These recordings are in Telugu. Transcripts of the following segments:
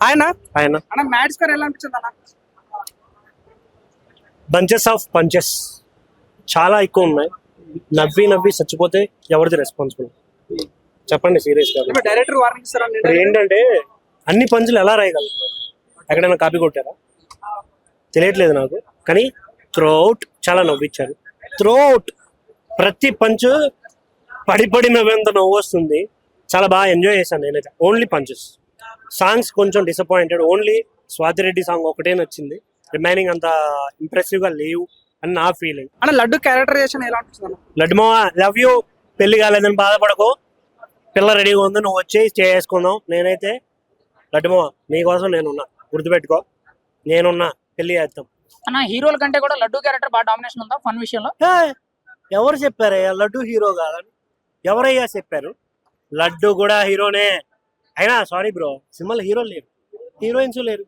ఆయన? ఆయన. అన్న మ్యాచ్ స్కోర్ ఎలా అనిపించింది అన్న? బంచెస్ ఆఫ్ పంచెస్ చాలా ఎక్కువ ఉన్నాయి. నవ్వి నవ్వి చచ్చిపోతే ఎవరిది రెస్పాన్సిబుల్ చెప్పండి సీరియస్గా. డైరెక్టర్ వార్నింగ్ ఏంటంటే అన్ని పంచులు ఎలా రాయగలుగుతున్నారు ఎక్కడైనా కాపీ కొట్టారా? తెలియట్లేదు నాకు. కానీ త్రోఅవుట్ చాలా నవ్విచ్చారు త్రోఅవుట్ ప్రతి పంచ్ పడి పడి నవ్వేంత నవ్వు వస్తుంది. చాలా బాగా ఎంజాయ్ చేశాను నేనైతే. ఓన్లీ పంచెస్ సాంగ్స్ కొంచెం డిసప్పాయింటెడ్ ఓన్లీ స్వాతిరెడ్డి సాంగ్ ఒకటే నచ్చింది. రిమైనింగ్ అంత ఇంప్రెసివ్గా లేవు అని నా ఫీలింగ్ అన్న లడ్డు క్యారెక్టరైజేషన్ ఎలా అనిపించింది అన్న? లడ్మో లవ్ యూ పెళ్ళి కాలేదని బాధపడకు. పిల్ల రెడీగా ఉంది. నువ్వు వచ్చి చేసుకుందాం. నేనైతే లడ్మో నీకోసం నేనున్నా. గుర్తుపెట్టుకో. నేనున్నా. పెళ్ళి చేద్దాం. అన్న హీరోల కంటే కూడా లడ్డు క్యారెక్టర్ బాగా డామినేషన్ ఉందా ఫన్ విషయంలో? ఎవరు చెప్పారయ్యా? లడ్డు హీరో కాదని. ఎవరయ్యా చెప్పారు? లడ్డు కూడా హీరోనే అయినా సారీ బ్రో సినిమాలో హీరో లేరు. హీరోయిన్స్ లేరు.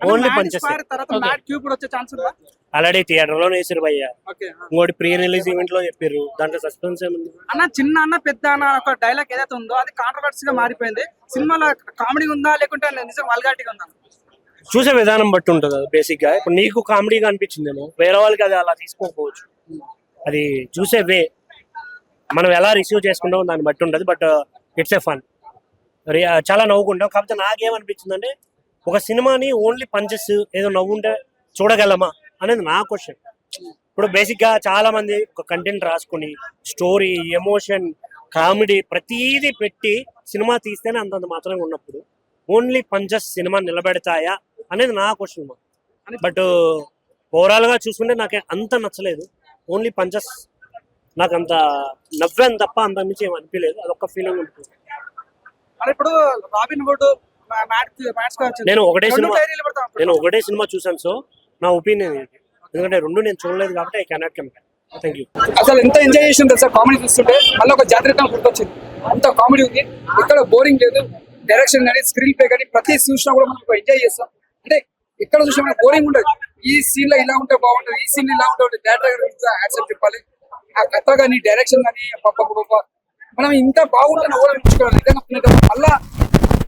ఓన్లీ ఉందా? ఆల్రెడీ థియేటర్లో వేసారు భయ్యా ఇంకోటి ప్రీ రిలీజ్ ఈవెంట్లో చెప్పారు దాంట్లో సస్పెన్స్ ఏముంది? అన్న చిన్న అన్న పెద్ద అన్న ఒక డైలాగ్ ఏదైతే ఉందో అది కాంట్రవర్సీ గా మారిపోయింది. సినిమాలో కామెడీ ఉందా? లేకుంటే నిజం వల్గాటిగా ఉందా? చూసే విధానం బట్టి ఉంటుంది అది బేసిక్గా ఇప్పుడు నీకు కామెడీగా అనిపించిందేమో. వేరే వాళ్ళకి అది అలా తీసుకోకపోవచ్చు. అది చూసే వే. మనం ఎలా రిసీవ్ చేసుకుంటామో దాన్ని బట్టి ఉంటుంది బట్ ఇట్స్ ఏ ఫన్ చాలా నవ్వుకుంటాం. కాకపోతే నాకేమనిపించిందంటే ఒక సినిమాని ఓన్లీ పంచెస్ ఏదో నవ్వుంటే చూడగలమా అనేది నా క్వశ్చన్. ఇప్పుడు బేసిక్గా చాలా మంది ఒక కంటెంట్ రాసుకుని స్టోరీ ఎమోషన్ కామెడీ ప్రతీది పెట్టి సినిమా తీస్తేనే అంతంత మాత్రమే ఉన్నప్పుడు ఓన్లీ పంచెస్ సినిమా నిలబెడతాయా అనేది నా క్వశ్చన్ బట్ ఓవరాల్గా చూసుకుంటే నాకు అంత నచ్చలేదు. ఓన్లీ పంచెస్ నాకు అంత నవ్వాను తప్ప అంత మించి ఏం అనిపించలేదు అదొక ఫీలింగ్ ఉంటుంది. మరి ఇప్పుడు రాబిన్ వుడ్ నేను ఒకటే సినిమా నేను ఒకటే సినిమా చూసాను సో నా ఒపీనియన్ ఏంటి ఎందుకంటే రెండు నేను చూడలేదు కాబట్టి I cannot compare thank you అసలు ఎంత ఎంజాయ్ చేసింది తెలుసా కామెడీ చూస్తుంటే? మళ్ళీ ఒక జాతరతం గుర్తొచ్చింది. అంత కామెడీ ఉంది. ఇక్కడ బోరింగ్ లేదు. డైరెక్షన్ కానీ స్క్రీన్ ప్లే కానీ ప్రతి చూసినా కూడా మనం ఎంజాయ్ చేస్తాం. అంటే ఎక్కడ చూసినా బోరింగ్ ఉండదు. ఈ సీన్లో ఇలా ఉంటే బాగుంటుంది. ఈ సీన్ ఇలా ఉంటే డైరెక్టర్ యాక్సెప్ట్ చెప్పాలి. ఆ కథ కానీ డైరెక్షన్ కానీ మనం ఇంత బాగుంటుంది కూడా నిజంగా పుణ్యతం. మళ్ళా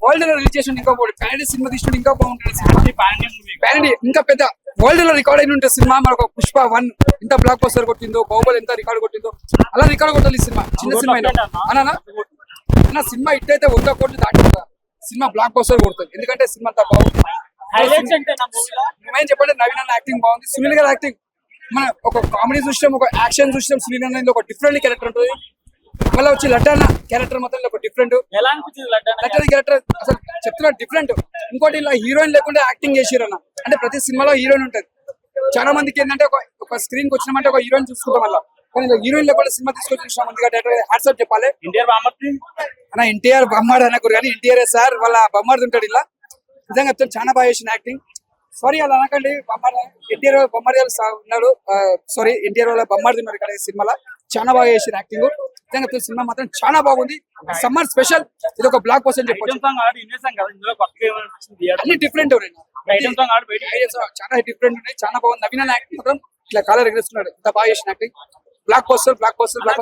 వరల్డ్లో రిలీజ్ చేసిన ఇంకా బాగుంటుంది ప్యారడీ సినిమా తీసుకుంటే ఇంకా బాగుంటుంది సినిమా. ప్యారడీ ఇంకా పెద్ద. వరల్డ్లో రికార్డ్ అయిన ఉంటుంది సినిమా మనకు పుష్ప వన్. ఎంత బ్లాక్ బస్టర్ కొట్టిందో బాహుబలి ఎంత రికార్డ్ కొట్టిందో. అలా రికార్డ్ కొట్టాలి ఈ సినిమా. చిన్న సినిమా అన్నా అన్న సినిమా ఇట్టయితే వంద కోట్లు దాటుతుందా సినిమా బ్లాక్ బస్టర్ కొడుతుంది. ఎందుకంటే సినిమా అంతా బాగుంది. ఏమైనా చెప్పండి నవీన్ అన్న యాక్టింగ్ బాగుంది. సునీల్ గారి యాక్టింగ్ మన ఒక కామెడీ చూసాం ఒక యాక్షన్ చూసాం సునీల్ అన్న ఒక డిఫరెంట్ క్యారెక్టర్ ఉంటుంది. మళ్ళీ వచ్చి లడ్డాన్న క్యారెక్టర్ మాత్రం ఒక డిఫరెంట్ ఎలా అనిపించింది లడ్డు అన్న లడ్డాన్న క్యారెక్టర్? అసలు చెప్తున్నా డిఫరెంట్ ఇంకోటి ఇలా హీరోయిన్ లేకుండా యాక్టింగ్ చేసిరు అన్న. అంటే ప్రతి సినిమాలో హీరోయిన్ ఉంటుంది. చాలా మందికి ఏంటంటే ఒక ఒక స్క్రీన్కి వచ్చినామంటే ఒక హీరోయిన్ చూసుకుంటాం మళ్ళీ కానీ హీరోయిన్ లేకుండా సినిమా తీసుకొచ్చి చూసిన మందిగా డైరెక్టర్ హ్యాట్సాప్ చెప్పాలి. ఇండియా బామర్తి అన్న ఎన్టీఆర్ బొమ్మాడు అనకూడదు కానీ ఎన్టీఆర్ సార్ వాళ్ళ బొమ్మాడు ఉంటాడు ఇలా. నిజంగా చెప్తాను చాలా బాగా చేసిన యాక్టింగ్ సారీ అలా అనకండి. బొమ్మాడు ఎన్టీఆర్ బొమ్మాడి ఉన్నాడు. సారీ ఎన్టీఆర్ వాళ్ళ బొమ్మాడి ఉన్నారు ఇక్కడ సినిమాలో. చాలా బాగా చేసిన యాక్టింగ్ నిజంగా చెప్తాను సినిమా మాత్రం చాలా బాగుంది. Summer special. ఇది ఒక బ్లాక్ చెప్పొచ్చు. ఇందులో కొత్తగా ఏమనిపించింది అన్ని డిఫరెంట్ చాలా డిఫరెంట్ ఉన్నాయి చాలా బాగుంది. నవీన యాక్టింగ్ మాత్రం ఇట్లా కాలర్ ఎగరేస్తున్నాడు. ఇంత బాగా చేసిన acting blockbuster blockbuster black